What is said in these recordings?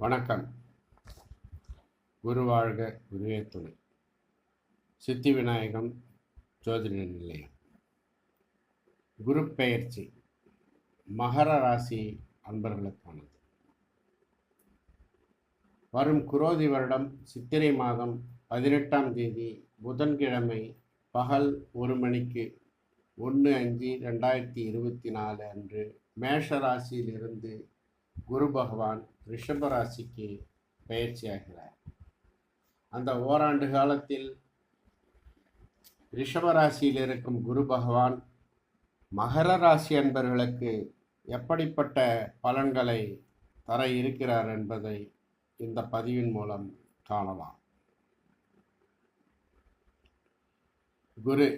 வணக்கம். குரு வாழ்க குருவே துணை சித்தி விநாயகம் ஜோதிட நிலையம். குரு பெயர்ச்சி மகர ராசி அன்பர்களுக்கானது. வரும் குரோதி வருடம் சித்திரை மாதம் பதினெட்டாம் தேதி புதன்கிழமை பகல் ஒரு மணிக்கு ஒன்று அஞ்சு ரெண்டாயிரத்தி இருபத்தி நாலு அன்று மேஷ ராசியிலிருந்து குரு பகவான் ரிஷப ராசிக்கு பயிற்சியாகிறார் அந்த ஓராண்டு காலத்தில் ரிஷப ராசியில் இருக்கும் குரு பகவான் மகர ராசி அன்பர்களுக்கு எப்படிப்பட்ட பலன்களை தர இருக்கிறார் என்பதை இந்த பதிவின் மூலம் காணலாம். குரு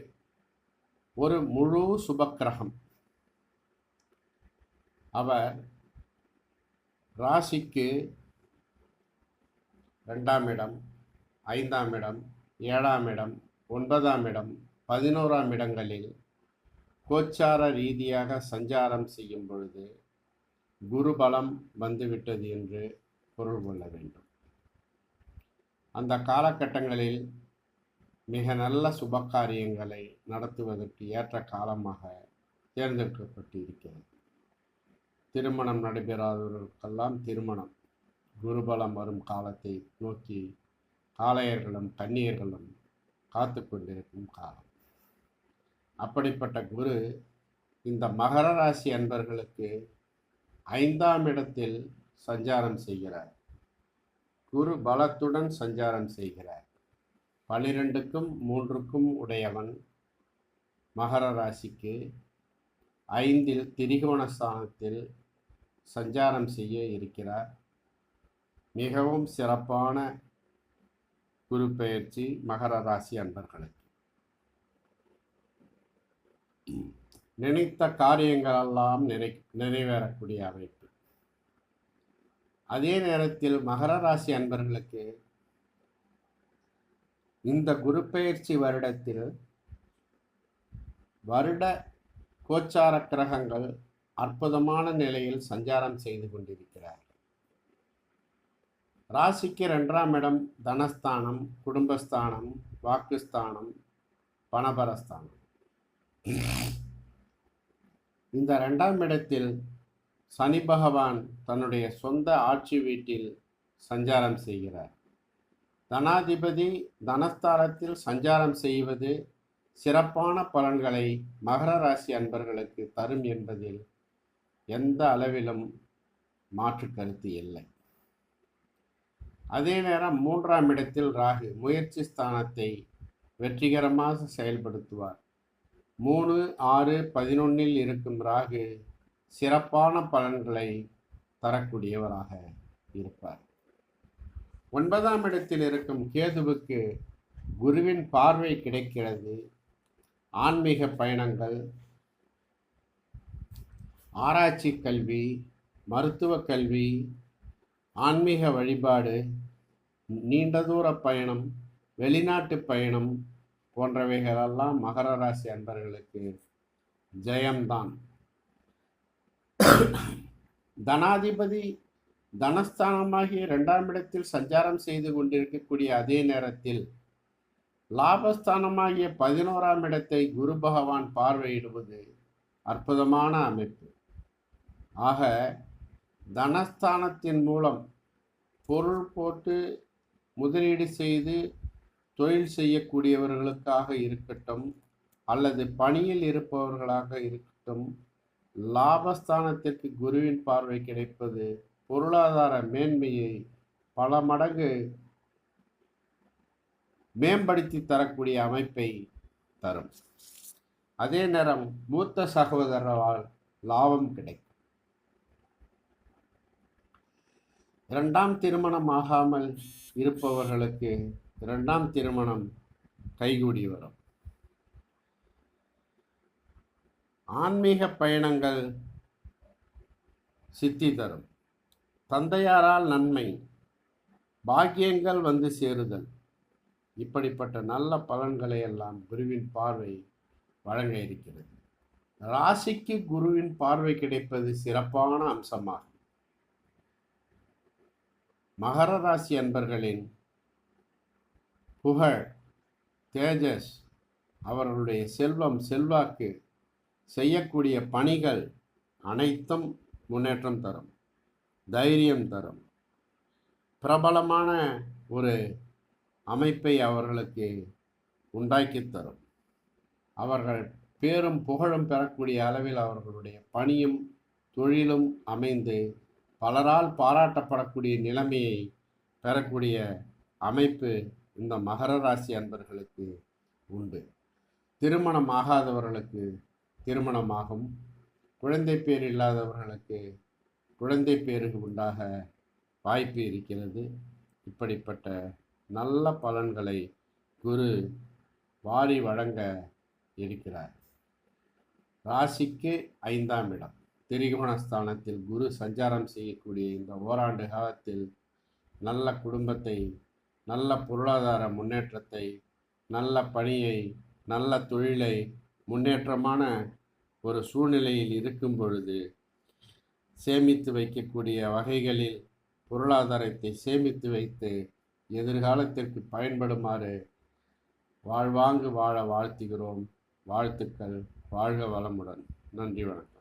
ஒரு முழு சுபக்கிரகம். அவர் ராசிக்கு ரெண்டாம் இடம் ஐந்தாம் இடம் ஏழாம் இடம் ஒன்பதாம் இடம் பதினோராம் இடங்களில் கோச்சார ரீதியாக சஞ்சாரம் செய்யும் பொழுது குரு பலம் வந்துவிட்டது என்று பொருள் கொள்ள வேண்டும். அந்த காலகட்டங்களில் மிக நல்ல சுபகாரியங்களை நடத்துவதற்கு ஏற்ற காலமாக தேர்ந்தெடுக்கப்பட்டு இருக்கிறது திருமணம் நடைபெறாதவர்களுக்கெல்லாம் திருமணம். குருபலம் வரும் காலத்தை நோக்கி காளையர்களும் கன்னியர்களும் காத்து கொண்டிருக்கும் காலம். அப்படிப்பட்ட குரு இந்த மகர ராசி அன்பர்களுக்கு ஐந்தாம் இடத்தில் சஞ்சாரம் செய்கிறார். குரு பலத்துடன் சஞ்சாரம் செய்கிறார். பனிரெண்டுக்கும் மூன்றுக்கும் உடையவன் மகர ராசிக்கு ஐந்தில் திரிகோண ஸ்தானத்தில் சஞ்சாரம் செய்ய இருக்கிறார். மிகவும் சிறப்பான குரு பெயர்ச்சி மகர ராசி அன்பர்களுக்கு. நினைத்த காரியங்களெல்லாம் நிறை நிறைவேறக்கூடிய அமைப்பு. அதே நேரத்தில் மகர ராசி அன்பர்களுக்கு இந்த குரு பெயர்ச்சி வருடத்தில் வருட கோச்சார கிரகங்கள் அற்புதமான நிலையில் சஞ்சாரம் செய்து கொண்டிருக்கிறார் ராசிக்கு ரெண்டாம் இடம் தனஸ்தானம் குடும்பஸ்தானம் வாக்குஸ்தானம் பணபரஸ்தானம். இந்த ரெண்டாம் இடத்தில் சனி பகவான் தன்னுடைய சொந்த ஆட்சி வீட்டில் சஞ்சாரம் செய்கிறார். தனாதிபதி தனஸ்தானத்தில் சஞ்சாரம் செய்வது சிறப்பான பலன்களை மகர ராசி அன்பர்களுக்கு தரும் என்பதில் எந்த அளவிலும் மாற்று கருத்து இல்லை. அதே நேரம் மூன்றாம் இடத்தில் ராகு முயற்சி ஸ்தானத்தை வெற்றிகரமாக செயல்படுத்துவார். மூணு ஆறு பதினொன்னில் இருக்கும் ராகு சிறப்பான பலன்களை தரக்கூடியவராக இருப்பார். ஒன்பதாம் இடத்தில் இருக்கும் கேதுவுக்கு குருவின் பார்வை கிடைக்கிறது. ஆன்மீக பயணங்கள் ஆராய்ச்சி கல்வி மருத்துவ கல்வி ஆன்மீக வழிபாடு நீண்ட தூர பயணம் வெளிநாட்டு பயணம் போன்றவைகளெல்லாம் மகர ராசி அன்பர்களுக்கு ஜெயம்தான். தனாதிபதி தனஸ்தானமாகிய இரண்டாம் இடத்தில் சஞ்சாரம் செய்து கொண்டிருக்கக்கூடிய அதே நேரத்தில் லாபஸ்தானமாகிய பதினோராம் இடத்தை குரு பகவான் பார்வையிடுவது அற்புதமான அமைப்பு. ஆக தனஸ்தானத்தின் மூலம் பொருள் போட்டு முதலீடு செய்து தொழில் செய்யக்கூடியவர்களுக்காக இருக்கட்டும் அல்லது பணியில் இருப்பவர்களாக இருக்கட்டும் லாபஸ்தானத்திற்கு குருவின் பார்வை கிடைப்பது பொருளாதார மேன்மையை பல மடங்கு மேம்படுத்தி தரக்கூடிய அமைப்பை தரும். அதே நேரம் மூத்த சகோதரரால் லாபம் கிடைக்கும். இரண்டாம் திருமணம் ஆகாமல் இருப்பவர்களுக்கு இரண்டாம் திருமணம் கைகூடி வரும். ஆன்மீக பயணங்கள் சித்தி தரும். தந்தையாரால் நன்மை பாக்கியங்கள் வந்து சேருதல். இப்படிப்பட்ட நல்ல பலன்களை எல்லாம் குருவின் பார்வை வழங்க இருக்கிறது. ராசிக்கு குருவின் பார்வை கிடைப்பது சிறப்பான அம்சமாகும். மகர ராசி அன்பர்களின் புகழ் தேஜஸ் அவர்களுடைய செல்வம் செல்வாக்கு செய்யக்கூடிய பணிகள் அனைத்தும் முன்னேற்றம் தரும் தைரியம் தரும். பிரபலமான ஒரு அமைப்பை அவர்களுக்கு உண்டாக்கி தரும். அவர்கள் பேரும் புகழும் பெறக்கூடிய அளவில் அவர்களுடைய பணியும் தொழிலும் அமைந்து பலரால் பாராட்டப்படக்கூடிய நிலைமையை பெறக்கூடிய அமைப்பு இந்த மகர ராசி அன்பர்களுக்கு உண்டு. திருமணம் ஆகாதவர்களுக்கு திருமணமாகும். குழந்தை பேர் இல்லாதவர்களுக்கு குழந்தை பேருக்கு உண்டாக வாய்ப்பு இருக்கிறது. இப்படிப்பட்ட நல்ல பலன்களை குரு வாரி வழங்க இருக்கிறார். ராசிக்கு ஐந்தாம் இடம். திரிகோணஸ்தானத்தில் குரு சஞ்சாரம் செய்யக்கூடிய இந்த ஓராண்டு காலத்தில் நல்ல குடும்பத்தை நல்ல பொருளாதார முன்னேற்றத்தை நல்ல பணியை நல்ல தொழிலை முன்னேற்றமான ஒரு சூழ்நிலையில் இருக்கும் பொழுது சேமித்து வைக்கக்கூடிய வகைகளில் பொருளாதாரத்தை சேமித்து வைத்து எதிர்காலத்திற்கு பயன்படுமாறு வாழ்வாங்கு வாழ வாழ்த்துகிறோம். வாழ்த்துக்கள். வாழ்க வளமுடன். நன்றி வணக்கம்.